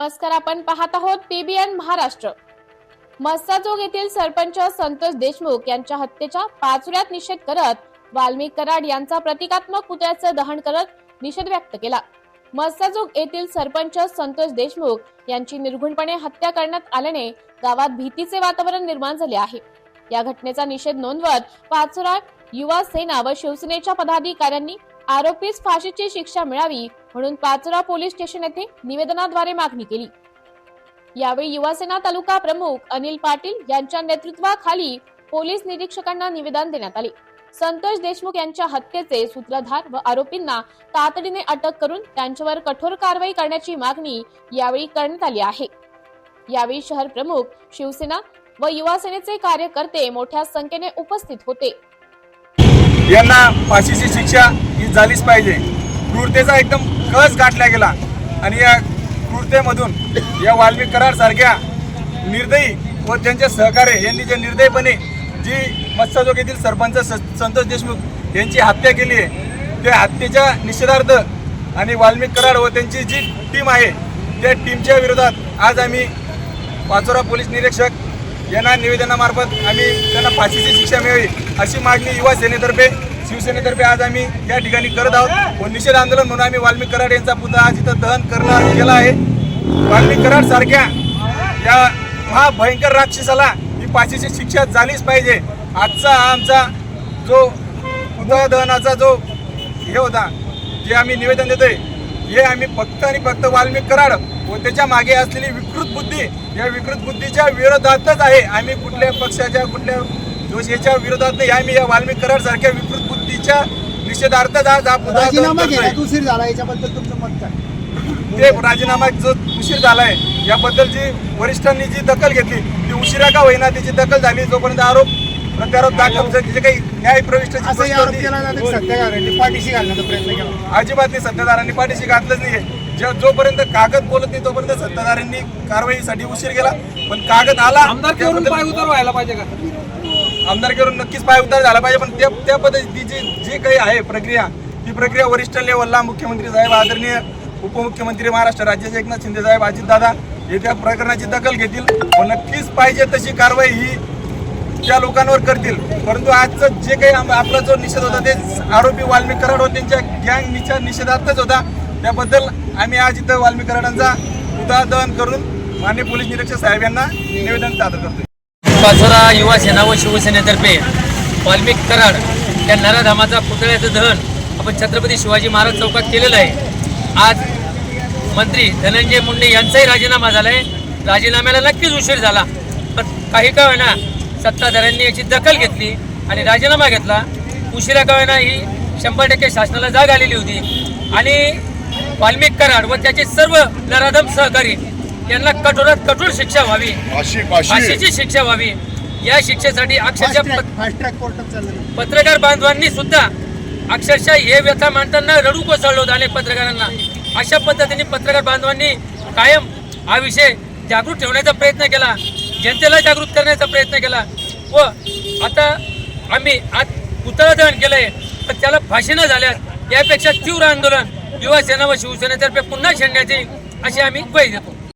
नमस्कार आपण पाहत आहोत पीबीएन महाराष्ट्र. मस्साजोग येथील सरपंच संतोष देशमुख यांच्या हत्येच्या पाचव्यात निषेध करत वाल्मिक कराड यांचा प्रतिकात्मक पुतळ्याचं दहन करत निषेध व्यक्त केला. मस्साजोग येथील सरपंच संतोष देशमुख यांची निर्घुणपणे हत्या करण्यात आल्याने गावात भीतीचे वातावरण निर्माण झाले आहे. या घटनेचा निषेध नोंदवत पाचोरा युवा सेना व शिवसेनेच्या पदाधिकाऱ्यांनी आरोपीस फाशीची शिक्षा मिळावी म्हणून पाचोरा पोलीस स्टेशन येथे निवेदनाद्वारे मागणी केली. यावेळी युवासेना तालुका प्रमुख अनिल पाटील यांच्या नेतृत्वाखाली पोलीस निरीक्षकांना निवेदन देण्यात आले. संतोष देशमुख यांच्या हत्येचे सूत्रधार व आरोपींना तातडीने अटक करून त्यांच्यावर कठोर कारवाई करण्याची मागणी यावेळी करण्यात आली आहे. यावेळी शहर प्रमुख शिवसेना व युवासेनेचे कार्यकर्ते मोठ्या संख्येने उपस्थित होते. यांना फाशीची शिक्षा ही झालीच पाहिजे. क्रूरतेचा एकदम कस गाठला गेला आणि या क्रूरतेमधून या वाल्मिक करार सारख्या निर्दयी व त्यांचे सहकार्य यांनी जे निर्दयीपणे जी मत्स्यजोग येथील सरपंच स- संतोष देशमुख यांची हत्या केली आहे त्या हत्येच्या निषेधार्थ आणि वाल्मिक कराड व त्यांची जी टीम आहे त्या टीमच्या विरोधात आज आम्ही पाचोरा पोलीस निरीक्षक यांना निवेदनामार्फत आम्ही त्यांना फाशीची शिक्षा मिळावी अशी मागणी युवा सेनेतर्फे शिवसेनेतर्फे आज आम्ही या ठिकाणी करत आहोत. व निषेध आंदोलन म्हणून आम्ही वाल्मिक कराड यांचा पुतळा आज इथं दहन करणार केला आहे. वाल्मिक कराड सारख्या या हा भयंकर राक्षसाला ही फाशीची शिक्षा झालीच पाहिजे. आजचा आमचा जो पुतळा दहनाचा जो हे होता जे आम्ही निवेदन देतोय हे आम्ही फक्त आणि फक्त वाल्मिक कराड व त्याच्यामागे असलेली विकृत बुद्धी या विकृत बुद्धीच्या विरोधातच आहे आम्ही कुठल्या पक्षाच्या कुठल्या दोषीच्या विरोधात नाही आम्ही या वाल्मिक कराड सारख्या विकृत बुद्धीच्या निषेधार्थच आज हा. घेण्यात उशीर झाला याच्याबद्दल तुमचं मत काय ते राजीनामा जो उशीर झालाय याबद्दल जी वरिष्ठांनी जी दखल घेतली ती उशिरा का होईना त्याची दखल झाली जोपर्यंत आरोप प्रत्यारोप दाखल जे जे काही न्याय सत्याग्रहांनी पाठीशी घालण्याचा प्रयत्न केला. अजिबात नाही सत्ताधारांनी पाठीशी घातलंच नाहीये. जे- जोपर्यंत कागद बोलत नाही तोपर्यंत सत्ताधाऱ्यांनी कारवाईसाठी उशीर केला. पण कागद आला आमदारकीवरून पाय उतार व्हायला पाहिजे का? आमदारकीवरून नक्कीच पाय उतार झाला पाहिजे पण त्या त्या पद्धतीची जी काही आहे प्रक्रिया ती प्रक्रिया वरिष्ठ लेवलला मुख्यमंत्री साहेब आदरणीय उपमुख्यमंत्री महाराष्ट्र राज्याचे एकनाथ शिंदे साहेब अजितदादा हे त्या प्रकरणाची दखल घेतील. व नक्कीच पाहिजे तशी कारवाई ही त्या लोकांवर करतील. परंतु आजचं जे काही आपला जो निषेध होता ते आरोपी वाल्मिक कराड व त्यांच्या गँगच्या निषेधार्थच होता. त्याबद्दल आम्ही आज इथं वाल्मिक कराडांचा उदाहरण करून माननीय पोलीस निरीक्षक साहेब यांना निवेदन सादर करतोय. पाचोरा युवा सेना व शिवसेनेतर्फे वाल्मिक कराड या नराधामाचा पुतळ्याचं दहन आपण छत्रपती शिवाजी महाराज चौकात केलेलं आहे. आज मंत्री धनंजय मुंडे यांचाही राजीनामा झालाय. राजीनाम्याला नक्कीच उशीर झाला. पण काही का होईना सत्ताधाऱ्यांनी याची दखल घेतली आणि राजीनामा घेतला. उशिरा का होईना ही शंभर टक्के शासनाला जाग आलेली होती. आणि वाल्मिक कराड व त्याचे सर्व नराधम सहकारी यांना कठोरात कठोर शिक्षा व्हावी. फाशी फाशी. फाशीची शिक्षा व्हावी. या शिक्षेसाठी अक्षरशः पत्रकार बांधवांनी सुद्धा अक्षरशः हे व्यथा मांडताना रडू कोसळलं होतं अनेक पत्रकारांना. अशा पद्धतीने पत्रकार बांधवांनी कायम हा विषय जागृत ठेवण्याचा प्रयत्न केला. जनतेला जागृत करण्याचा प्रयत्न केला. व आता आम्ही आज पुतळा दहन केलंय. पण त्याला फाशी न झाल्यास यापेक्षा तीव्र आंदोलन युवा सेना व शिवसेनेतर्फे पुन्हा छेडण्याची अशी आम्ही ग्वाही देतो.